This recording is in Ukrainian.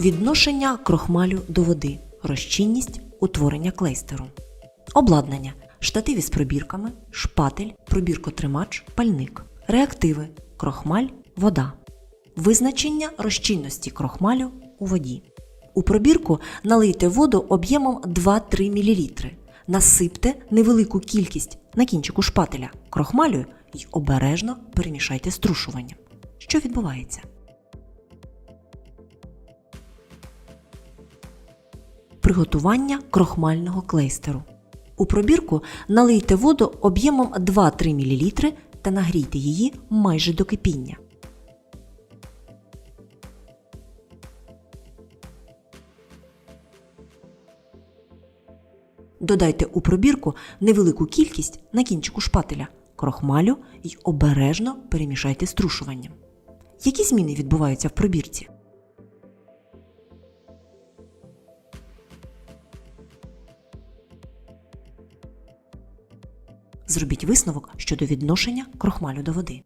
Відношення крохмалю до води, розчинність утворення клейстеру. Обладнання: штатив із пробірками, шпатель, пробіркотримач, пальник, реактиви, крохмаль, вода. Визначення розчинності крохмалю у воді. У пробірку налийте воду об'ємом 2-3 мл. Насипте невелику кількість на кінчику шпателя крохмалю і обережно перемішайте струшуванням. Що відбувається? Приготування крохмального клейстеру. У пробірку налийте воду об'ємом 2-3 мл та нагрійте її майже до кипіння. Додайте у пробірку невелику кількість на кінчику шпателя крохмалю і обережно перемішайте струшуванням. Які зміни відбуваються в пробірці? Зробіть висновок щодо відношення крохмалю до води.